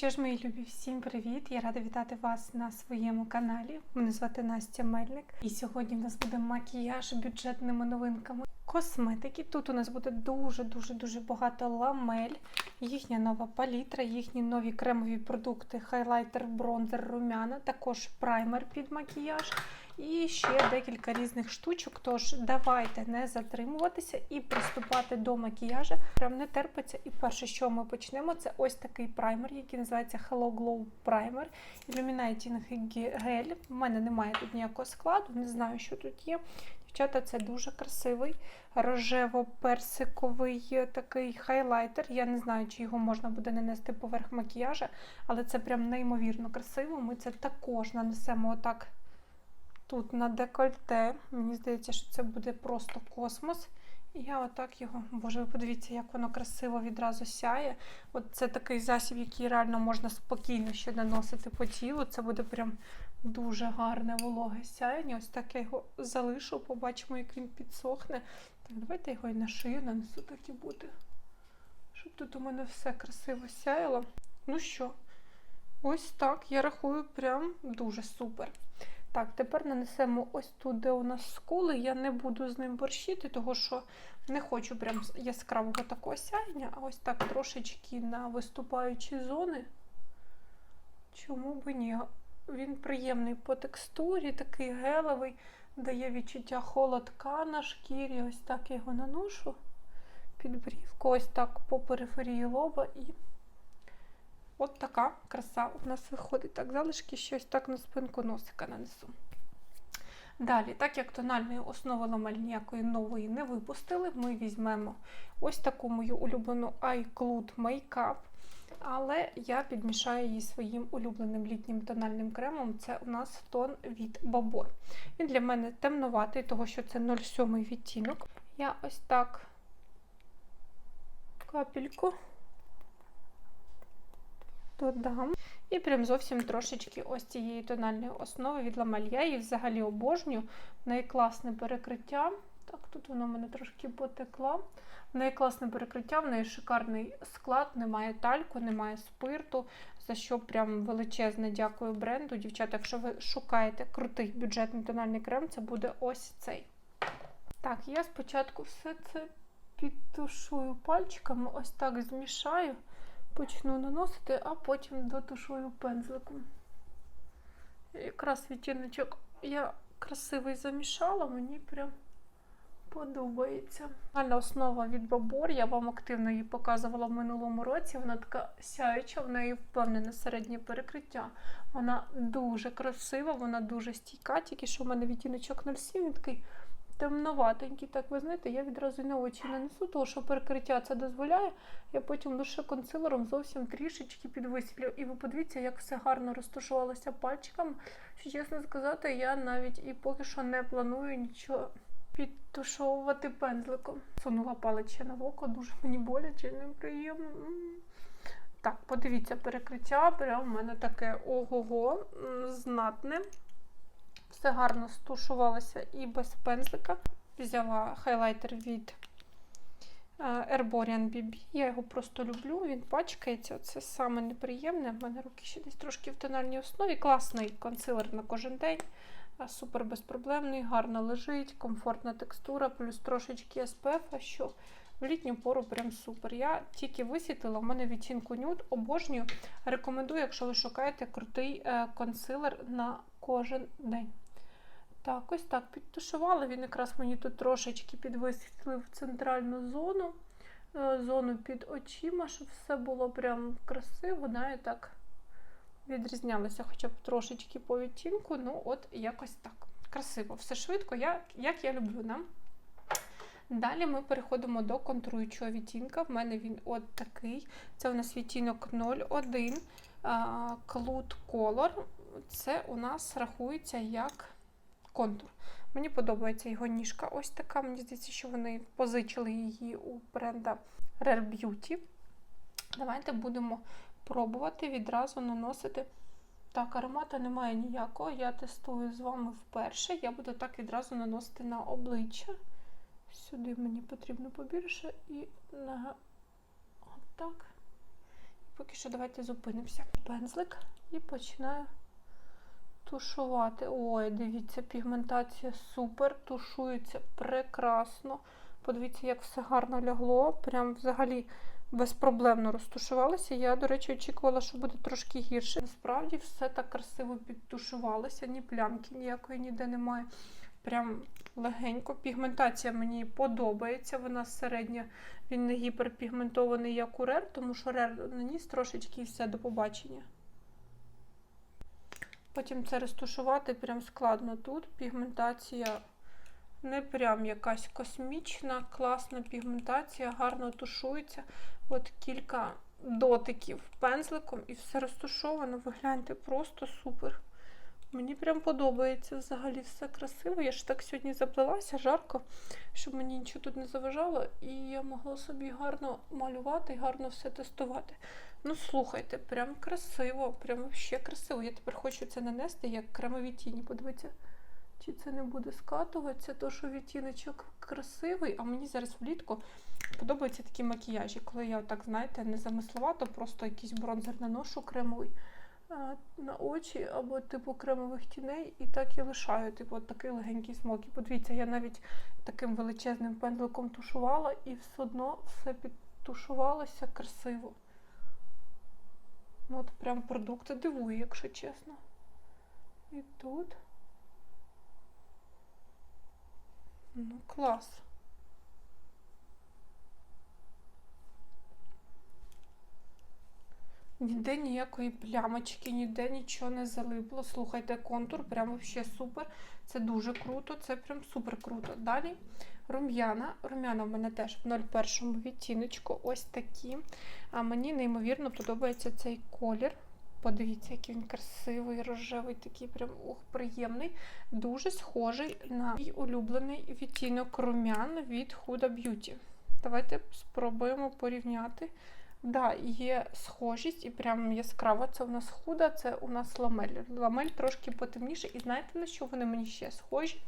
що ж, мої любі, всім привіт! Я рада вітати вас на своєму каналі. Мене звати Настя Мельник. І сьогодні в нас буде макіяж бюджетними новинками косметики. Тут у нас буде дуже-дуже дуже багато ламель, їхня нова палітра, їхні нові кремові продукти, хайлайтер, бронзер, румяна, також праймер під макіяж. І ще декілька різних штучок. Тож давайте не затримуватися і приступати до макіяжу. Прям не терпиться. І перше, що ми почнемо, це ось такий праймер, який називається Hello Glow Primer. Illuminating Gel. У мене немає тут ніякого складу, не знаю, що тут є. Дівчата, це дуже красивий рожево-персиковий такий хайлайтер. Я не знаю, чи його можна буде нанести поверх макіяжа, але це прям неймовірно красиво. Ми це також нанесемо отак тут на декольте. Мені здається, що це буде просто космос. І я отак його, боже, ви подивіться, як воно красиво відразу сяє. От це такий засіб, який реально можна спокійно ще наносити по тілу. Це буде прям дуже гарне вологе сяєння. Ось так я його залишу, побачимо, як він підсохне. Так, давайте його і на шию нанесу, так і буде. Щоб тут у мене все красиво сяяло. Ну що, ось так, я рахую, прям дуже супер. Так, тепер нанесемо ось тут, де у нас скули. Я не буду з ним борщити, тому що не хочу прям яскравого такого сяєння, а ось так трошечки на виступаючі зони. Чому би ні? Він приємний по текстурі, такий гелевий, дає відчуття холодка на шкірі. Ось так я його наношу під брівку, ось так по периферії лоба і. От така краса у нас виходить. Так, залишки щось так на спинку носика нанесу. Далі, так як тональної основи ламель ніякої нової не випустили, ми візьмемо ось таку мою улюблену iCloud Makeup. Але я підмішаю її своїм улюбленим літнім тональним кремом. Це у нас тон від Бабор. Він для мене темноватий, тому що це 07 відтінок. Я ось так капельку додам. І прям зовсім трошечки ось цієї тональної основи від ламель. Я її взагалі обожнюю. В неї класне перекриття. Так, тут воно в мене трошки потекла. В неї перекриття, в неї шикарний склад, немає тальку, немає спирту. За що прям величезне дякую бренду. Дівчата, якщо ви шукаєте крутий бюджетний тональний крем, це буде ось цей. Так, я спочатку все це підтушую пальчиками, ось так змішаю почну наносити, а потім дотушую пензликом. Якраз відтіночок я красивий замішала, мені прям подобається. Гальна основа від Бабор, я вам активно її показувала в минулому році. Вона така сяюча, в неї впевнене середнє перекриття. Вона дуже красива, вона дуже стійка, тільки що в мене відтіночок 07, він такий темноватенький. Так, ви знаєте, я відразу на очі нанесу, тому що перекриття це дозволяє. Я потім лише консилером зовсім трішечки підвисвілю. І ви подивіться, як все гарно розташувалося пальчиками. Що чесно сказати, я навіть і поки що не планую нічого підтушовувати пензликом. Сунула палича на око, дуже мені боляче, неприємно. Так, подивіться, перекриття прямо в мене таке ого-го, знатне. Все гарно стушувалося і без пензлика. Взяла хайлайтер від Herborian BB. Я його просто люблю, він пачкається. Це саме неприємне. В мене руки ще десь трошки в тональній основі. Класний консилер на кожен день. Супер безпроблемний, гарно лежить, комфортна текстура, плюс трошечки SPF, що в літню пору прям супер. Я тільки висвітлила, в мене відтінку нюд, обожнюю. Рекомендую, якщо ви шукаєте крутий е, консилер на кожен день. Так, ось так підтушувала. Він якраз мені тут трошечки підвисвітлив центральну зону, е, зону під очима, щоб все було прям красиво, да, і так відрізнялося хоча б трошечки по відтінку. Ну, от якось так. Красиво, все швидко, як, як я люблю. Да? Далі ми переходимо до контруючого відтінка. В мене він от такий. Це у нас відтінок 01 Cloud Color. Це у нас рахується як контур. Мені подобається його ніжка. Ось така. Мені здається, що вони позичили її у бренда Rare Beauty. Давайте будемо пробувати відразу наносити. Так, аромату немає ніякого. Я тестую з вами вперше. Я буду так відразу наносити на обличчя. Сюди мені потрібно побільше і на отак. поки що давайте зупинимося. Пензлик і починаю тушувати. Ой, дивіться, пігментація супер, тушується прекрасно. Подивіться, як все гарно лягло. Прям взагалі безпроблемно розтушувалося. Я, до речі, очікувала, що буде трошки гірше. Насправді все так красиво підтушувалося, ні плямки ніякої ніде немає. Прям легенько. Пігментація мені подобається. Вона середня, він не гіперпігментований, як у рер, тому що рер наніс трошечки все до побачення. Потім це розтушувати прям складно тут. Пігментація не прям якась космічна, класна пігментація, гарно тушується. От кілька дотиків пензликом і все розтушовано. Ви гляньте, просто супер. Мені прям подобається взагалі все красиво. Я ж так сьогодні заплелася жарко, щоб мені нічого тут не заважало, і я могла собі гарно малювати і гарно все тестувати. Ну, слухайте, прям красиво, прям вообще красиво. Я тепер хочу це нанести як кремові тіні. Подивіться, чи це не буде скатуватися, то що відтіночок красивий, а мені зараз влітку подобаються такі макіяжі, коли я так, знаєте, не замисловато, просто якийсь бронзер наношу кремовий на очі або типу кремових тіней, і так і лишаю, типу, такий легенький смок. І подивіться, я навіть таким величезним пензликом тушувала, і все одно все підтушувалося красиво. Ну, от прям продукт дивує, якщо чесно. І тут. Ну, клас. Ніде ніякої плямочки, ніде нічого не залипло. Слухайте, контур, прям вообще супер. Це дуже круто, це прям супер круто. Далі рум'яна. Рум'яна в мене теж в 01 відтіночку. Ось такі. А мені неймовірно подобається цей колір. Подивіться, який він красивий, рожевий, такий прям ух, приємний. Дуже схожий на мій улюблений відтінок рум'ян від Huda Beauty. Давайте спробуємо порівняти. Да, є схожість і прям яскрава. Це у нас худа, це у нас ламель. Ламель трошки потемніше. І знаєте, на що вони мені ще схожі?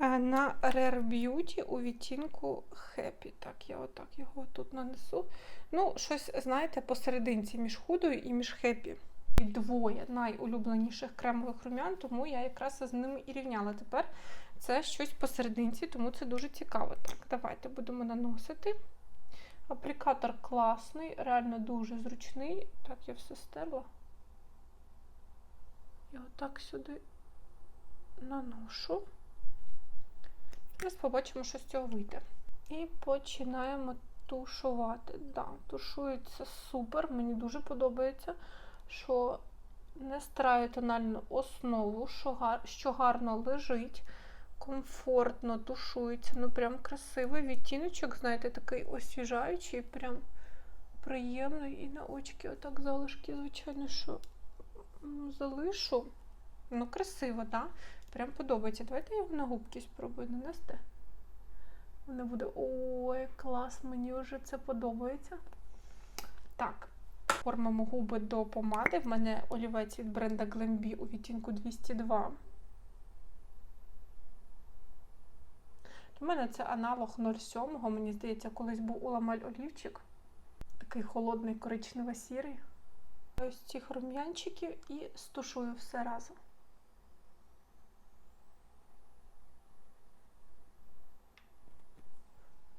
Е, На Rare Beauty у відтінку Happy. Так, я отак його тут нанесу. Ну, щось, знаєте, посерединці між худою і між Happy. Двоє найулюбленіших кремових рум'ян, тому я якраз з ними і рівняла. Тепер це щось посерединці, тому це дуже цікаво. Так, давайте будемо наносити. Аплікатор класний, реально дуже зручний. Так, я все стерла. І отак сюди наношу. Зараз побачимо, що з цього вийде. І починаємо тушувати. Да, тушується супер, мені дуже подобається, що не стараю тональну основу, що гарно лежить комфортно тушується. Ну, прям красивий відтіночок, знаєте, такий освіжаючий, прям приємний. І на очки отак залишки, звичайно, що залишу. Ну, красиво? Да? Прям подобається. Давайте я його на губки спробую нанести. Вона буде. Ой, клас, мені вже це подобається. Так, формимо губи до помади. В мене олівець від бренда Glambi у відтінку 202. У мене це аналог 07 Мені здається, колись був у ламель олівчик. Такий холодний коричнево-сірий. Ось цих рум'янчиків і стушую все разом.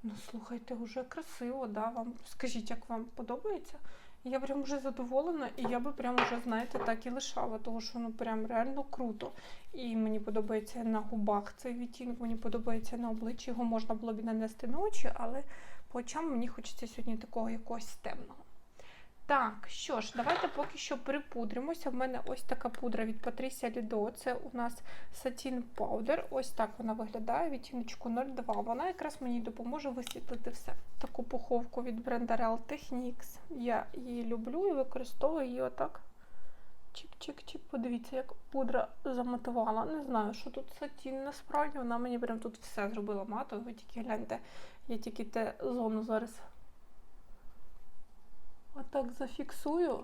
Ну, слухайте, вже красиво, да? Вам скажіть, як вам подобається? Я прям вже задоволена, і я би прям вже, знаєте, так і лишала, тому що ну прям реально круто. І мені подобається на губах цей відтінок, мені подобається на обличчі. Його можна було б і нанести на очі, але по очам мені хочеться сьогодні такого якогось темного. Так, що ж, давайте поки що припудримося. В мене ось така пудра від Patricia Lido. Це у нас Satin Powder. Ось так вона виглядає, відтіночку 02. Вона якраз мені допоможе висвітлити все. Таку пуховку від бренда Real Techniques. Я її люблю і використовую її отак. Чик-чик-чик. Подивіться, як пудра замотувала. Не знаю, що тут сатін. Насправді вона мені прям тут все зробила матово. Ви тільки гляньте, я тільки те зону зараз. Отак зафіксую.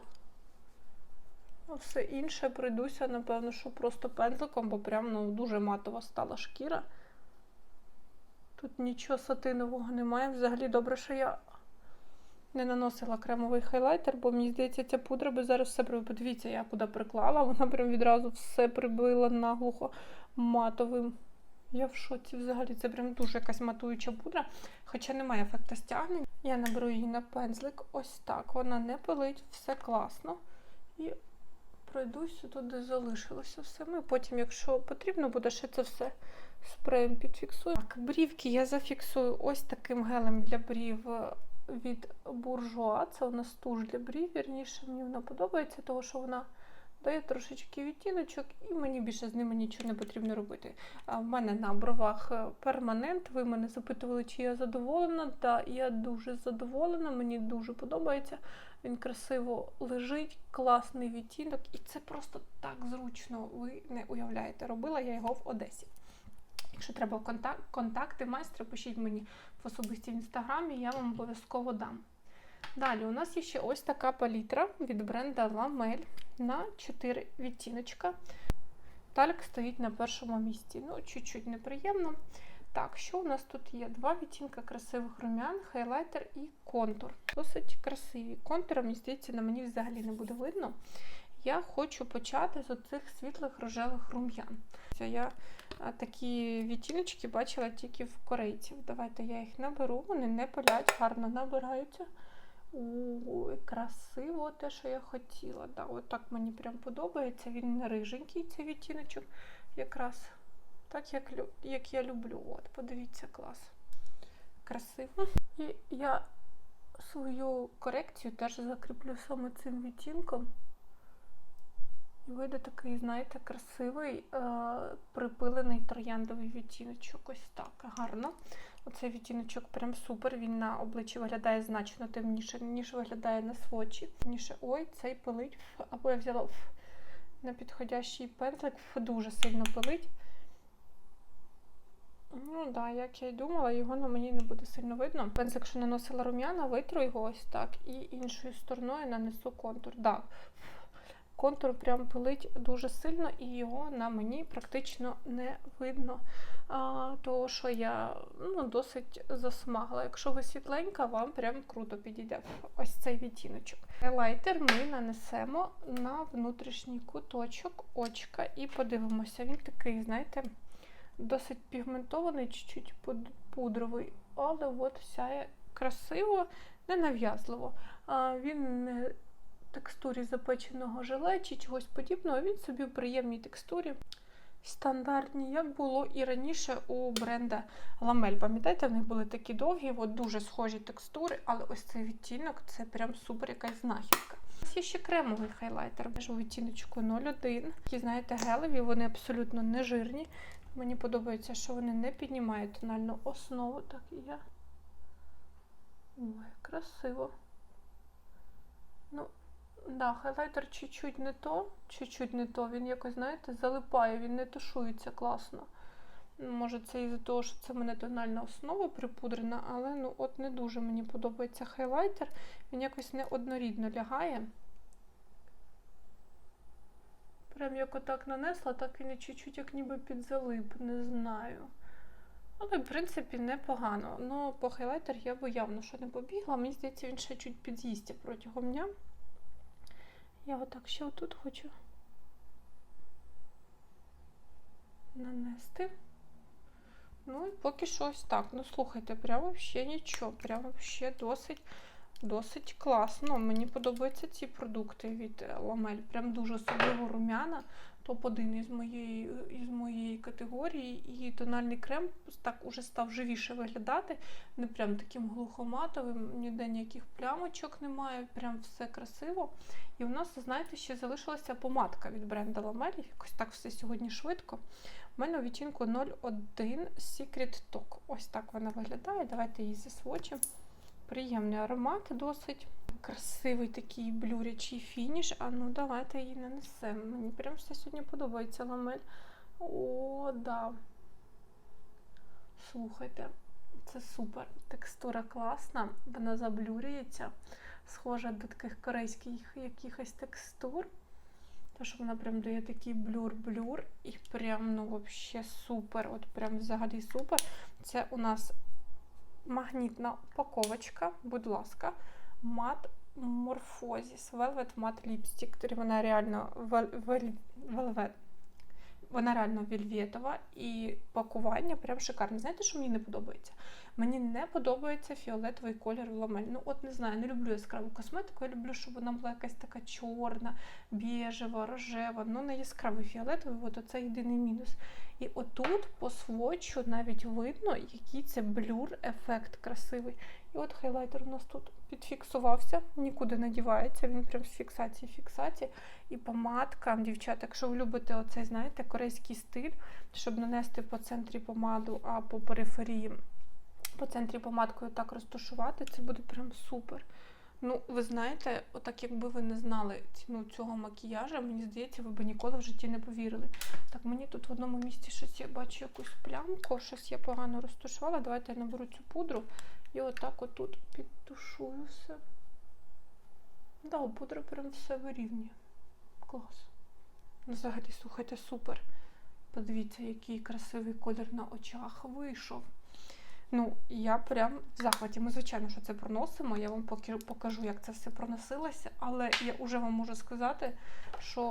А все інше прийдуся, напевно, що просто пензликом, бо прям ну, дуже матова стала шкіра. Тут нічого сатинового немає. Взагалі добре, що я не наносила кремовий хайлайтер, бо мені здається, ця пудра би зараз все прибила. Подивіться, я куди приклала, вона прям відразу все прибила наглухо матовим. Я в шоці взагалі. Це прям дуже якась матуюча пудра, хоча немає ефекту стягнення. Я наберу її на пензлик. Ось так. Вона не пилить, все класно. І пройдусь туди залишилося все. Ми потім, якщо потрібно, буде ще це все спреєм підфіксую. Так, брівки я зафіксую ось таким гелем для брів від буржуа. Це у нас туш для брів, вірніше, мені вона подобається, тому що вона дає трошечки відтіночок, і мені більше з ними нічого не потрібно робити. В мене на бровах е, перманент. Ви мене запитували, чи я задоволена. Так, я дуже задоволена, мені дуже подобається. Він красиво лежить, класний відтінок, і це просто так зручно. Ви не уявляєте. Робила я його в Одесі. Якщо треба контакти майстра, пишіть мені в особисті в інстаграмі, я вам обов'язково дам. Далі у нас є ще ось така палітра від бренда Lamel на 4 відтіночка. Тальк стоїть на першому місці. Ну, чуть-чуть неприємно. Так, що у нас тут є? Два відтінка красивих румян, хайлайтер і контур. Досить красиві. Контура, мені здається, на мені взагалі не буде видно. Я хочу почати з оцих світлих рожевих рум'ян. Я такі відтіночки бачила тільки в корейців. Давайте я їх наберу, вони не палять, гарно набираються. Ой, красиво те, що я хотіла. Да, от мені прям подобається. Він риженький, цей відтіночок. Якраз так, як, як я люблю. От, подивіться, клас. Красиво. І я свою корекцію теж закріплю саме цим відтінком. І вийде такий, знаєте, красивий е, припилений трояндовий відтіночок. Ось так, гарно. Оцей відтіночок прям супер. Він на обличчі виглядає значно темніше, ніж виглядає на свочі. Ніше, ой, цей пилить. Або я взяла на підходящий пензлик, дуже сильно пилить. Ну так, да, як я й думала, його на мені не буде сильно видно. Пензлик, що наносила рум'яна, витру його ось так, і іншою стороною нанесу контур. Да, контур прям пилить дуже сильно, і його на мені практично не видно. А, того, що я ну, досить засмагла. Якщо ви світленька, вам прям круто підійде ось цей відтіночок. Хайлайтер ми нанесемо на внутрішній куточок очка і подивимося. Він такий, знаєте, досить пігментований, чуть-чуть пудровий, але от сяє красиво, ненав'язливо. А, він не текстурі запеченого желе чи чогось подібного, він собі в приємній текстурі. Стандартні, як було і раніше у бренда Lamel. Пам'ятаєте, в них були такі довгі, от дуже схожі текстури, але ось цей відтінок це прям супер якась знахідка. У нас є ще кремовий хайлайтер, у відтіночку 01. Такі, знаєте, гелеві, вони абсолютно не жирні. Мені подобається, що вони не піднімають тональну основу. Так і я. Ой, красиво. Ну, Да, хайлайтер чуть-чуть не то, чуть-чуть не то. Він якось, знаєте, залипає, він не тушується класно. Може, це із-за того, що це в мене тональна основа припудрена, але ну от не дуже мені подобається хайлайтер. Він якось неоднорідно лягає. Прям як отак нанесла, так і чуть-чуть як ніби підзалип, не знаю. Але, в принципі, непогано. Ну, по хайлайтер я би явно що не побігла. Мені здається, він ще чуть під'їсться протягом дня. Я отак ще отут хочу нанести. Ну і поки що ось так. Ну, слухайте, прямо ще нічого. Прямо ще досить, досить класно. Мені подобаються ці продукти від Ламель. Прям дуже особливо румяна. Топ-1 із моєї, із моєї категорії. І тональний крем так уже став живіше виглядати. Не прям таким глухоматовим, ніде ніяких плямочок немає. Прям все красиво. І в нас, знаєте, ще залишилася помадка від бренду Ламель. Якось так все сьогодні швидко. У мене у відтінку 01 Secret Talk. Ось так вона виглядає. Давайте її засвочимо. Приємний аромат досить. Красивий такий блюрячий фініш. А ну давайте її нанесемо. Мені прям все сьогодні подобається ламель. О, да. Слухайте, це супер. Текстура класна, вона заблюрюється. Схожа до таких корейських якихось текстур. То, що вона прям дає такий блюр-блюр. І прям, ну, взагалі супер. От прям взагалі супер. Це у нас магнітна упаковочка, будь ласка. Мат Morphosis Velvet Matte Lipstick. Вона реально вел- вел-. Вона реально вельветова і пакування прям шикарне. Знаєте, що мені не подобається? Мені не подобається фіолетовий колір в ламель. Ну, от не знаю, не люблю яскраву косметику. Я люблю, щоб вона була якась така чорна, біжева, рожева. Ну, не яскравий фіолетовий, от оце єдиний мінус. І отут по сводчу навіть видно, який це блюр-ефект красивий. І от хайлайтер у нас тут підфіксувався, нікуди не дівається. Він прям з фіксації фіксації. І помадка, дівчата, якщо ви любите оцей, знаєте, корейський стиль, щоб нанести по центрі помаду, а по периферії по центрі помадкою так розташувати, це буде прям супер. Ну, ви знаєте, отак якби ви не знали ціну цього макіяжа, мені здається, ви б ніколи в житті не повірили. Так, мені тут в одному місці щось я бачу якусь плямку, щось я погано розташувала. Давайте я наберу цю пудру і отак отут підтушую все. Да, пудра прям все вирівнює. Клас. Ну, взагалі, слухайте, супер. Подивіться, який красивий колір на очах вийшов. Ну, я прям в захваті. Ми, звичайно, що це проносимо. Я вам покажу, як це все проносилося, але я вже вам можу сказати, що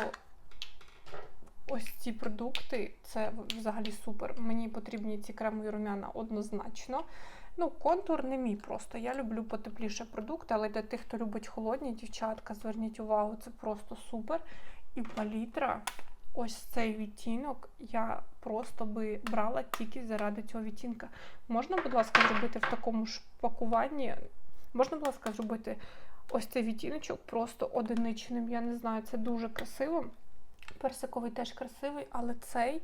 ось ці продукти це взагалі супер. Мені потрібні ці кремові рум'яна однозначно. Ну, контур не мій просто. Я люблю потепліше продукти, але для тих, хто любить холодні, дівчатка, зверніть увагу, це просто супер. І палітра, ось цей відтінок, я просто би брала тільки заради цього відтінка. Можна, будь ласка, зробити в такому ж пакуванні? Можна, будь ласка, зробити ось цей відтіночок просто одиничним. Я не знаю, це дуже красиво. Персиковий теж красивий, але цей,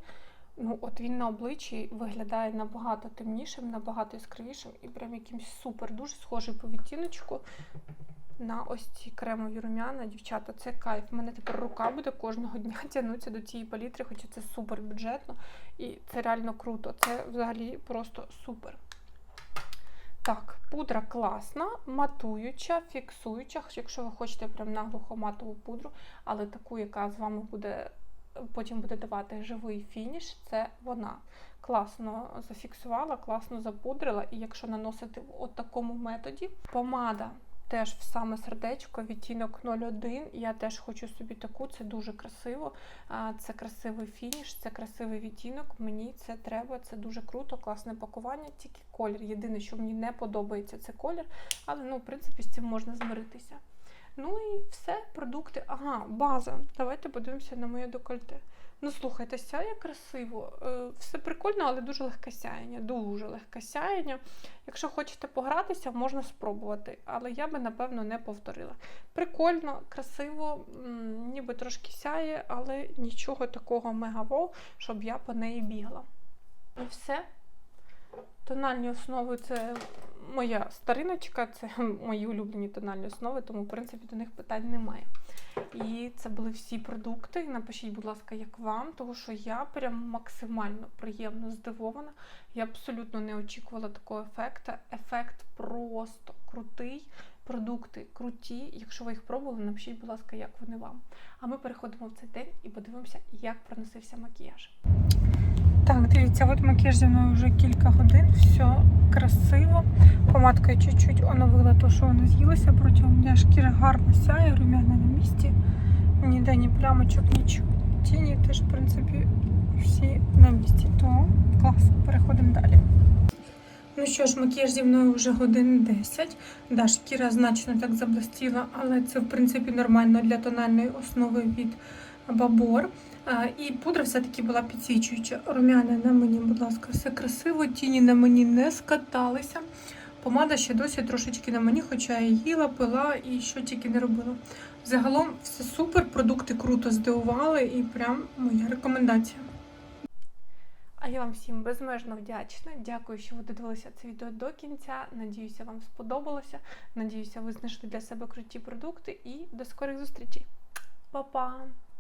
ну от він на обличчі виглядає набагато темнішим, набагато яскравішим і прям якимсь супер, дуже схожий по відтіночку на ось ці кремові рум'яна. Дівчата, це кайф. У мене тепер рука буде кожного дня тягнутися до цієї палітри, хоча це супер бюджетно і це реально круто. Це взагалі просто супер. Так, пудра класна, матуюча, фіксуюча, якщо ви хочете прям наглухо матову пудру, але таку, яка з вами буде потім буде давати живий фініш, це вона. Класно зафіксувала, класно запудрила, і якщо наносити в такому методі, помада теж в саме сердечко, відтінок 01. Я теж хочу собі таку, це дуже красиво. Це красивий фініш, це красивий відтінок. Мені це треба, це дуже круто, класне пакування, тільки колір. Єдине, що мені не подобається, це колір, але ну, в принципі з цим можна змиритися. Ну і все, продукти. Ага, база. Давайте подивимося на моє декольте. Ну, слухайте, сяє красиво. Е, Все прикольно, але дуже легке сяєння. Дуже легке сяєння. Якщо хочете погратися, можна спробувати. Але я би, напевно, не повторила. Прикольно, красиво, ніби трошки сяє, але нічого такого мегаво, щоб я по неї бігла. І все. Тональні основи це моя стариночка, це мої улюблені тональні основи, тому, в принципі, до них питань немає. І це були всі продукти. Напишіть, будь ласка, як вам, тому що я прям максимально приємно здивована. Я абсолютно не очікувала такого ефекту. Ефект просто крутий. Продукти круті. Якщо ви їх пробували, напишіть, будь ласка, як вони вам. А ми переходимо в цей день і подивимося, як проносився макіяж. Так, дивіться, от макіяж зі мною вже кілька годин, все красиво. Помадкою чуть-чуть оновила те, що вона з'їлася протягом дня. Шкіра гарно сяє, рум'яна на місці. Ніде ні плямочок, нічого. Тіні теж, в принципі, всі на місці. То класно, переходимо далі. Ну що ж, макіяж зі мною вже годин 10. Да, шкіра значно так заблистіла, але це, в принципі, нормально для тональної основи від Бабор. І пудра все-таки була підсвічуюча. Рум'яна на мені, будь ласка, все красиво, тіні на мені не скаталися. Помада ще досі трошечки на мені, хоча я їла, пила і що тільки не робила. Загалом все супер, продукти круто здивували і прям моя рекомендація. А я вам всім безмежно вдячна. Дякую, що ви додивилися це відео до кінця. Надіюся, вам сподобалося. Надіюся, ви знайшли для себе круті продукти і до скорих зустрічей. Па-па!